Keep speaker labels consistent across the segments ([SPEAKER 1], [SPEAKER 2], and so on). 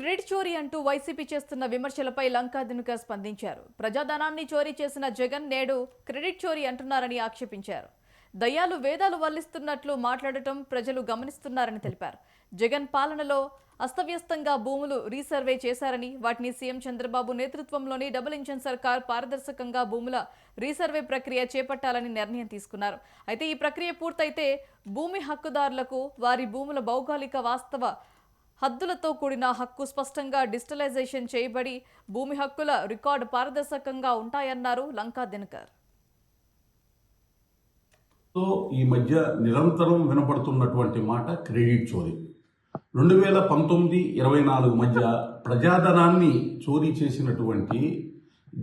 [SPEAKER 1] Credit చోరీ అంటూ YCP చేస్తున్న విమర్శలపై లంకా దినకర్ స్పందించారు. ప్రజాధనాన్ని చోరీ చేసిన జగన్ నేడు క్రెడిట్ చోరీ అంటున్నారని ఆక్షేపించారు. దయ్యాలు వేదాలు వల్లిస్తున్నట్లు మాట్లాడటం ప్రజలు గమనిస్తున్నారని తెలిపారు. జగన్ పాలనలో అస్తవ్యస్తంగా భూములు రీసర్వే చేశారని వాటిని సీఎం చంద్రబాబు నేతృత్వంలోని డబుల్ ఇంజన్ సర్కార్ పారదర్శకంగా భూముల రీసర్వే ప్రక్రియ చేపట్టాలని నిర్ణయం తీసుకున్నారు. అయితే ఈ ప్రక్రియ పూర్తయితే భూమి హక్కుదారులకు వారి భూముల భౌగోళిక వాస్తవ హద్దులతో కూడిన హక్కు స్పష్టంగా డిజిటలైజేషన్ చేయబడి భూమి హక్కుల రికార్డు పారదర్శకంగా ఉంటాయన్నారు లంకా దినకర్.
[SPEAKER 2] సో ఈ మధ్య నిరంతరం వినపడుతున్నటువంటి మాట క్రెడిట్ చోరీ. రెండు వేల పంతొమ్మిది ఇరవై నాలుగు మధ్య ప్రజాధనాన్ని చోరీ చేసినటువంటి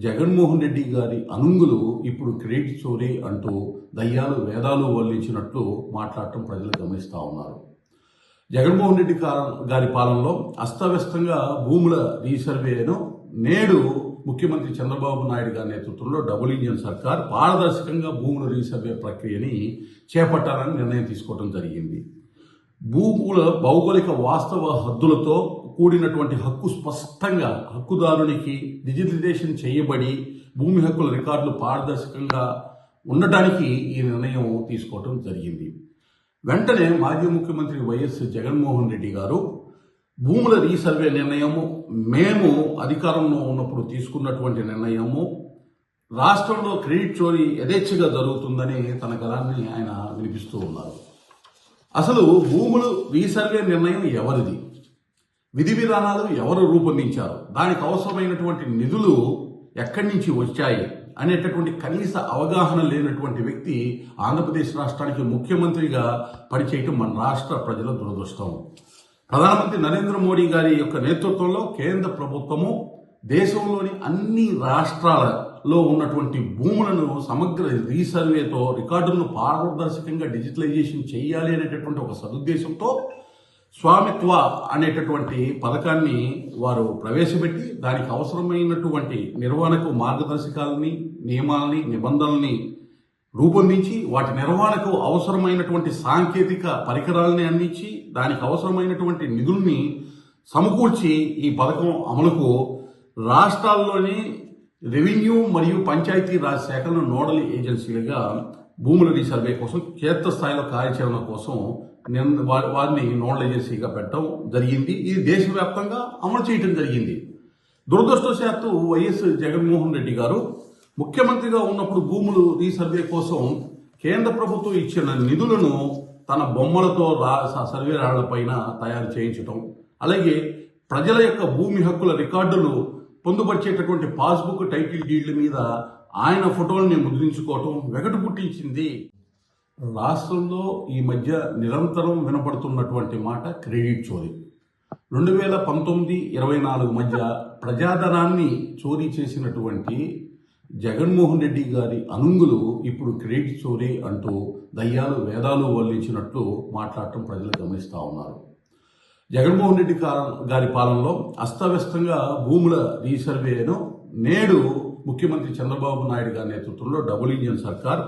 [SPEAKER 2] జగన్మోహన్ రెడ్డి గారి అనుంగులు ఇప్పుడు క్రెడిట్ చోరీ అంటూ దయ్యాలు వేదాలు వల్లించినట్లు మాట్లాడటం ప్రజలు గమనిస్తూ ఉన్నారు. జగన్మోహన్ రెడ్డి కాలం గారి పాలనలో అస్తవ్యస్తంగా భూముల రీసర్వేను నేడు ముఖ్యమంత్రి చంద్రబాబు నాయుడు గారి నేతృత్వంలో డబుల్ ఇంజన్ సర్కార్ పారదర్శకంగా భూముల రీసర్వే ప్రక్రియని చేపట్టాలని నిర్ణయం తీసుకోవడం జరిగింది. భూముల భౌగోళిక వాస్తవ హద్దులతో కూడినటువంటి హక్కు స్పష్టంగా హక్కుదారునికి డిజిటలైజేషన్ చేయబడి భూమి హక్కుల రికార్డులు పారదర్శకంగా ఉండటానికి ఈ నిర్ణయం తీసుకోవడం జరిగింది. వెంటనే మాజీ ముఖ్యమంత్రి వైఎస్ జగన్మోహన్ రెడ్డి గారు భూముల రీసర్వే నిర్ణయము మేము అధికారంలో ఉన్నప్పుడు తీసుకున్నటువంటి నిర్ణయము రాష్ట్రంలో క్రెడిట్ చోరీ యథేచ్ఛగా జరుగుతుందని తన గలాన్ని ఆయన వినిపిస్తూ ఉన్నారు. అసలు భూములు రీసర్వే నిర్ణయం ఎవరిది? విధి విధానాలు ఎవరు రూపొందించారు? దానికి అవసరమైనటువంటి నిధులు ఎక్కడి నుంచి వచ్చాయి? అనేటటువంటి కనీస అవగాహన లేనటువంటి వ్యక్తి ఆంధ్రప్రదేశ్ రాష్ట్రానికి ముఖ్యమంత్రిగా పనిచేయటం మన రాష్ట్ర ప్రజల దురదృష్టం. ప్రధానమంత్రి నరేంద్ర మోడీ గారి యొక్క నేతృత్వంలో కేంద్ర ప్రభుత్వము దేశంలోని అన్ని రాష్ట్రాలలో ఉన్నటువంటి భూములను సమగ్ర రీసర్వేతో రికార్డులను పారదర్శకంగా డిజిటలైజేషన్ చేయాలి అనేటటువంటి ఒక సదుద్దేశంతో స్వామిత్వ అనేటటువంటి పథకాన్ని వారు ప్రవేశపెట్టి దానికి అవసరమైనటువంటి నిర్వహణకు మార్గదర్శకాలని నియమాలని నిబంధనల్ని రూపొందించి వాటి నిర్వహణకు అవసరమైనటువంటి సాంకేతిక పరికరాలని అందించి దానికి అవసరమైనటువంటి నిధుల్ని సమకూర్చి ఈ పథకం అమలుకు రాష్ట్రాల్లోని రెవెన్యూ మరియు పంచాయతీ రాజ్ శాఖలను నోడల్ ఏజెన్సీలుగా భూముల రీసర్వే కోసం క్షేత్రస్థాయిలో కార్యాచరణ కోసం నిన్న- వారిని నోడల్ ఏజెన్సీగా పెట్టడం జరిగింది. ఇది దేశవ్యాప్తంగా అమలు చేయడం జరిగింది. దురదృష్టవశాత్తు వైఎస్ జగన్మోహన్ రెడ్డి గారు ముఖ్యమంత్రిగా ఉన్నప్పుడు భూములు రీసర్వే కోసం కేంద్ర ప్రభుత్వం ఇచ్చిన నిధులను తన బొమ్మలతో రా స- సర్వే రాళ్ళపైన తయారు చేయించటం అలాగే ప్రజల యొక్క భూమి హక్కుల రికార్డులు పొందుపరిచేటటువంటి పాస్బుక్ టైటిల్ డీడ్ల మీద ఆయన ఫోటోల్ని ముద్రించుకోవటం వెగటు పుట్టించింది రాష్ట్రంలో ఈ మధ్య నిరంతరం వినపడుతున్నటువంటి మాట క్రెడిట్ చోరీ. రెండు వేల పంతొమ్మిది ఇరవై నాలుగు మధ్య ప్రజాధనాన్ని చోరీ చేసినటువంటి జగన్మోహన్ రెడ్డి గారి అనుంగులు ఇప్పుడు క్రెడిట్ చోరీ అంటూ దయ్యాలు వేదాలు వల్లించినట్లు మాట్లాడటం ప్రజలు గమనిస్తూ ఉన్నారు. జగన్మోహన్ రెడ్డి గారి పాలనలో అస్తవ్యస్తంగా భూముల రీసర్వేను నేడు ముఖ్యమంత్రి చంద్రబాబు నాయుడు గారి నేతృత్వంలో డబుల్ ఇంజన్ సర్కార్